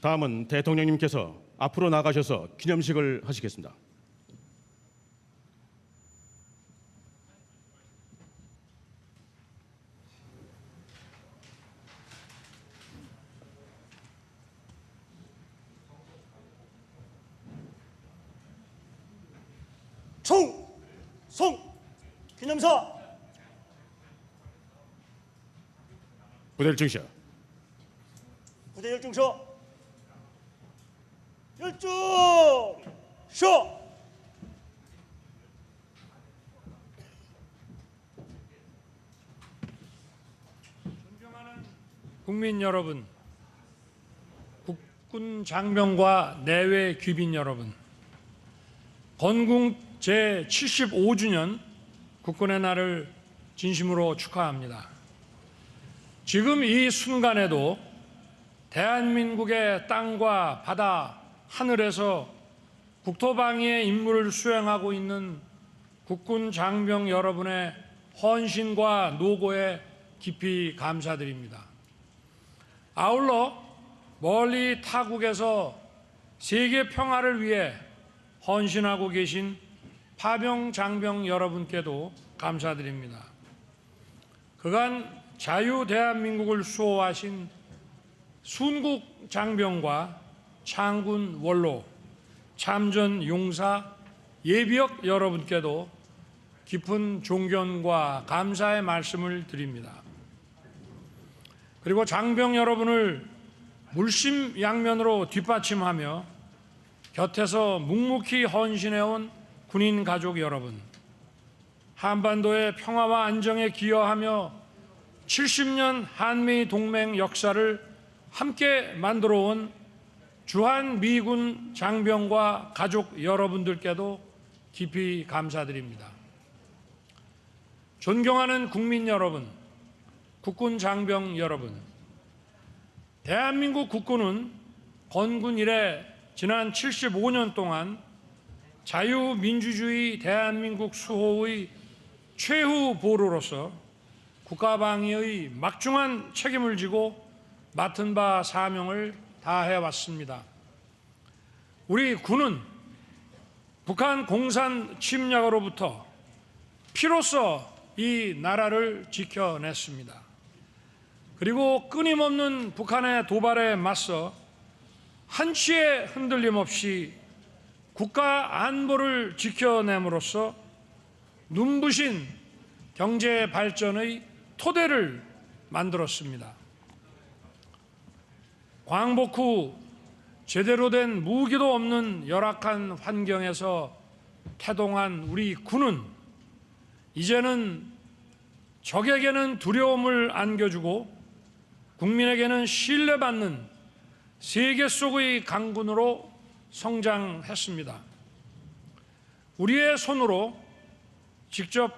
다음은 대통령님께서 앞으로 나가셔서 기념식을 하시겠습니다. 총 송 기념사 부대를 증시하. 부대 열중서 열중서 국민 여러분, 국군 장병과 내외 귀빈 여러분, 건국 제 75주년 국군의 날을 진심으로 축하합니다. 지금 이 순간에도 대한민국의 땅과 바다, 하늘에서 국토방위의 임무를 수행하고 있는 국군 장병 여러분의 헌신과 노고에 깊이 감사드립니다. 아울러 멀리 타국에서 세계 평화를 위해 헌신하고 계신 파병 장병 여러분께도 감사드립니다. 그간 자유 대한민국을 수호하신 순국 장병과 창군 원로, 참전 용사, 예비역 여러분께도 깊은 존경과 감사의 말씀을 드립니다. 그리고 장병 여러분을 물심 양면으로 뒷받침하며 곁에서 묵묵히 헌신해온 군인 가족 여러분, 한반도의 평화와 안정에 기여하며 70년 한미 동맹 역사를 함께 만들어 온 주한 미군 장병과 가족 여러분들께도 깊이 감사드립니다. 존경하는 국민 여러분, 국군 장병 여러분, 대한민국 국군은 건군 이래 지난 75년 동안 자유민주주의 대한민국 수호의 최후 보루로서 국가방위의 막중한 책임을 지고 맡은 바 사명을 다 해 왔습니다. 우리 군은 북한 공산 침략으로부터 피로써 이 나라를 지켜냈습니다. 그리고 끊임없는 북한의 도발에 맞서 한치의 흔들림 없이 국가 안보를 지켜냄으로써 눈부신 경제 발전의 토대를 만들었습니다. 광복 후 제대로 된 무기도 없는 열악한 환경에서 태동한 우리 군은 이제는 적에게는 두려움을 안겨주고 국민에게는 신뢰받는 세계 속의 강군으로 성장했습니다. 우리의 손으로 직접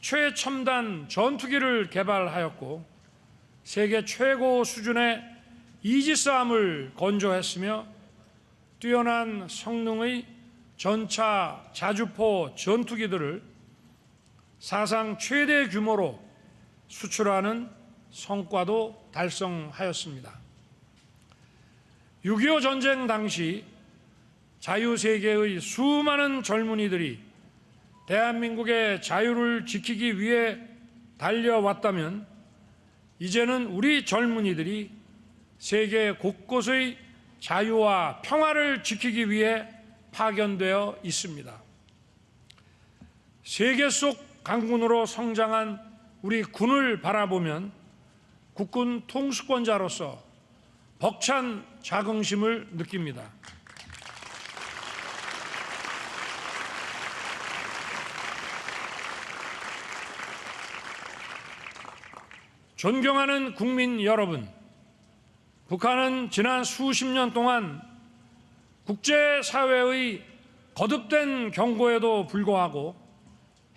최첨단 전투기를 개발하였고 세계 최고 수준의 이지스함을 건조했으며 뛰어난 성능의 전차 자주포 전투기들을 사상 최대 규모로 수출하는 성과도 달성하였습니다. 6.25 전쟁 당시 자유세계의 수많은 젊은이들이 대한민국의 자유를 지키기 위해 달려왔다면 이제는 우리 젊은이들이 세계 곳곳의 자유와 평화를 지키기 위해 파견되어 있습니다. 세계 속 강군으로 성장한 우리 군을 바라보면 국군 통수권자로서 벅찬 자긍심을 느낍니다. 존경하는 국민 여러분, 북한은 지난 수십 년 동안 국제사회의 거듭된 경고에도 불구하고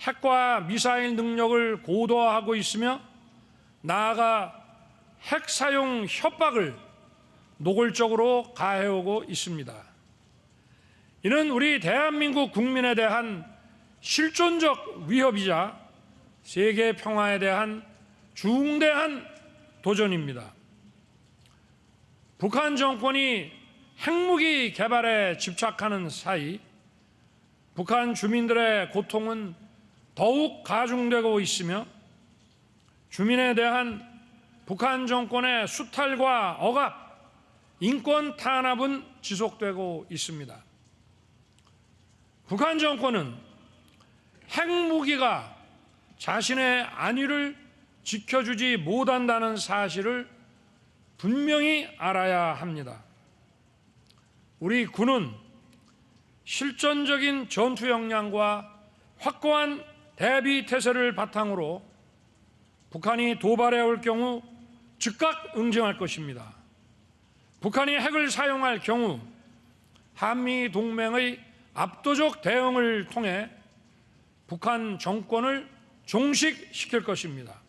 핵과 미사일 능력을 고도화하고 있으며 나아가 핵 사용 협박을 노골적으로 가해오고 있습니다. 이는 우리 대한민국 국민에 대한 실존적 위협이자 세계 평화에 대한 중대한 도전입니다. 북한 정권이 핵무기 개발에 집착하는 사이 북한 주민들의 고통은 더욱 가중되고 있으며 주민에 대한 북한 정권의 수탈과 억압, 인권 탄압은 지속되고 있습니다. 북한 정권은 핵무기가 자신의 안위를 지켜주지 못한다는 사실을 분명히 알아야 합니다. 우리 군은 실전적인 전투 역량과 확고한 대비 태세를 바탕으로 북한이 도발해 올 경우 즉각 응징할 것입니다. 북한이 핵을 사용할 경우 한미 동맹의 압도적 대응을 통해 북한 정권을 종식시킬 것입니다.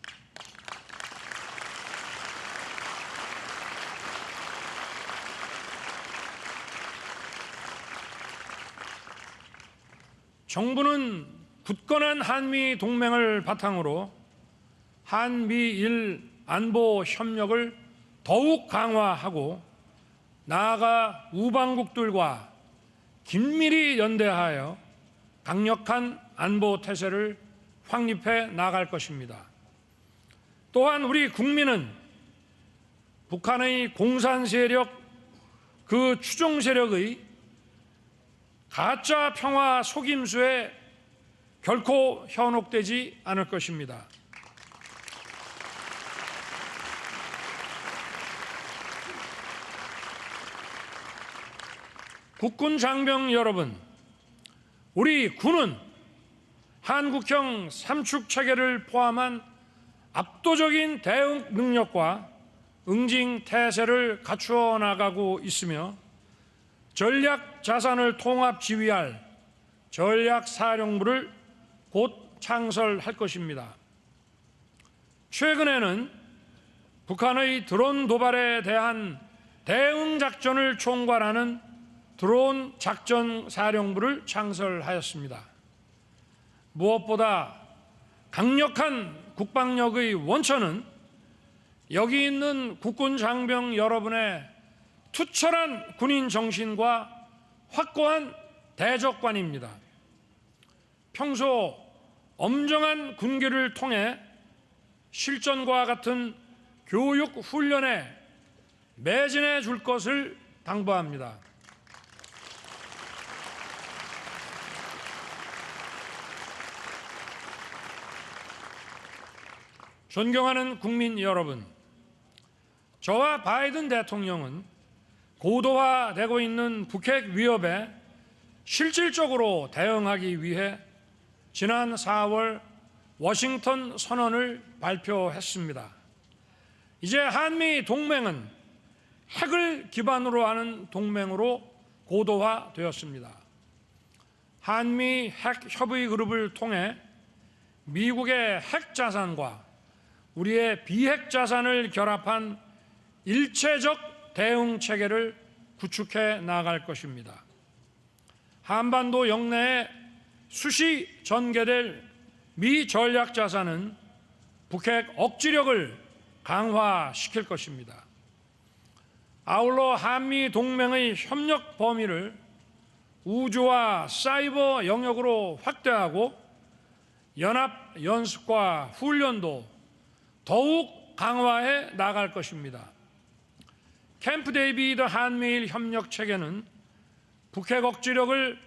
정부는 굳건한 한미 동맹을 바탕으로 한미일 안보 협력을 더욱 강화하고 나아가 우방국들과 긴밀히 연대하여 강력한 안보 태세를 확립해 나갈 것입니다. 또한 우리 국민은 북한의 공산 세력 그 추종 세력의 가짜 평화 속임수에 결코 현혹되지 않을 것입니다. 국군 장병 여러분, 우리 군은 한국형 삼축 체계를 포함한 압도적인 대응 능력과 응징 태세를 갖추어 나가고 있으며 전략 자산을 통합 지휘할 전략 사령부를 곧 창설할 것입니다. 최근에는 북한의 드론 도발에 대한 대응 작전을 총괄하는 드론 작전 사령부를 창설하였습니다. 무엇보다 강력한 국방력의 원천은 여기 있는 국군 장병 여러분의 투철한 군인 정신과 확고한 대적관입니다. 평소 엄정한 군기를 통해 실전과 같은 교육 훈련에 매진해 줄 것을 당부합니다. 존경하는 국민 여러분, 저와 바이든 대통령은 고도화되고 있는 북핵 위협에 실질적으로 대응하기 위해 지난 4월 워싱턴 선언을 발표했습니다. 이제 한미 동맹은 핵을 기반으로 하는 동맹으로 고도화되었습니다. 한미 핵 협의 그룹을 통해 미국의 핵 자산과 우리의 비핵 자산을 결합한 일체적 대응 체계를 구축해 나갈 것입니다. 한반도 영내에 수시 전개될 미 전략 자산은 북핵 억지력을 강화시킬 것입니다. 아울러 한미 동맹의 협력 범위를 우주와 사이버 영역으로 확대하고 연합 연습과 훈련도 더욱 강화해 나갈 것입니다. 캠프 데이비드 한미일 협력 체계는 북핵 억지력을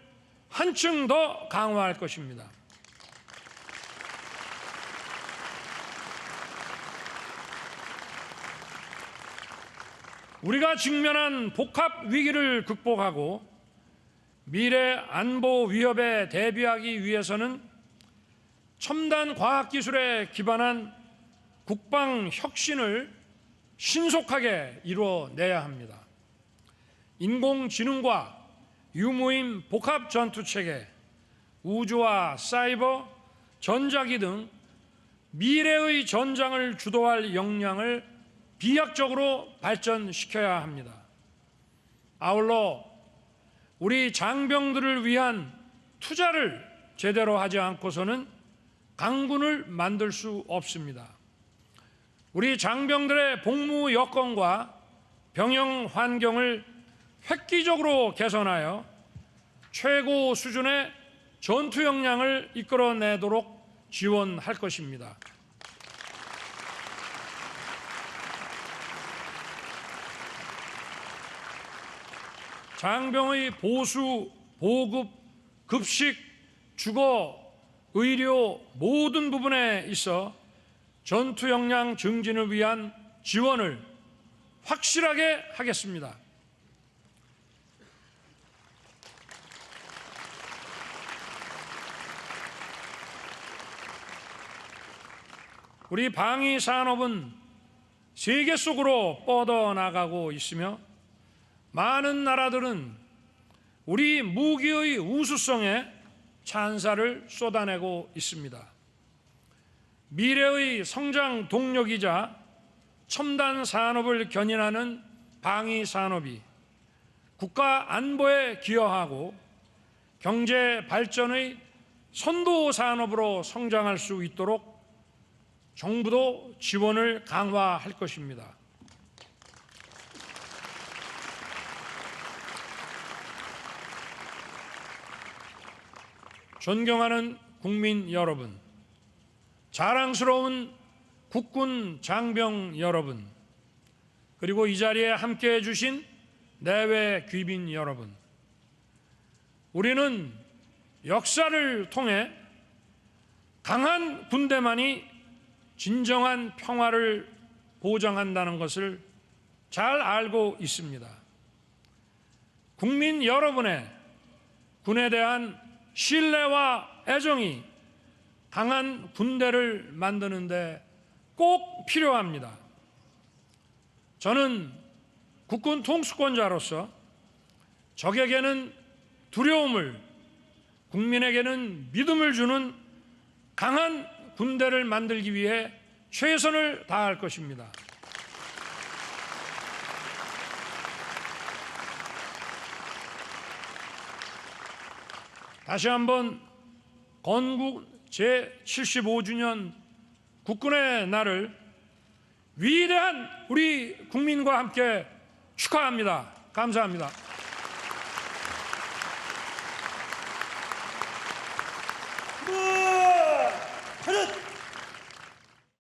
한층 더 강화할 것입니다. 우리가 직면한 복합 위기를 극복하고 미래 안보 위협에 대비하기 위해서는 첨단 과학 기술에 기반한 국방 혁신을 신속하게 이루어내야 합니다. 인공지능과 유무인 복합 전투 체계, 우주와 사이버, 전자기 등 미래의 전장을 주도할 역량을 비약적으로 발전시켜야 합니다. 아울러 우리 장병들을 위한 투자를 제대로 하지 않고서는 강군을 만들 수 없습니다. 우리 장병들의 복무 여건과 병영 환경을 획기적으로 개선하여 최고 수준의 전투 역량을 이끌어내도록 지원할 것입니다. 장병의 보수, 보급, 급식, 주거, 의료 모든 부분에 있어 전투 역량 증진을 위한 지원을 확실하게 하겠습니다. 우리 방위 산업은 세계 속으로 뻗어나가고 있으며 많은 나라들은 우리 무기의 우수성에 찬사를 쏟아내고 있습니다. 미래의 성장 동력이자 첨단 산업을 견인하는 방위 산업이 국가 안보에 기여하고 경제 발전의 선도 산업으로 성장할 수 있도록 정부도 지원을 강화할 것입니다. 존경하는 국민 여러분, 자랑스러운 국군 장병 여러분, 그리고 이 자리에 함께 해주신 내외 귀빈 여러분, 우리는 역사를 통해 강한 군대만이 진정한 평화를 보장한다는 것을 잘 알고 있습니다. 국민 여러분의 군에 대한 신뢰와 애정이 강한 군대를 만드는데 꼭 필요합니다. 저는 국군 통수권자로서 적에게는 두려움을, 국민에게는 믿음을 주는 강한 군대를 만들기 위해 최선을 다할 것입니다. 다시 한번 건국 제 75주년 국군의 날을 위대한 우리 국민과 함께 축하합니다. 감사합니다.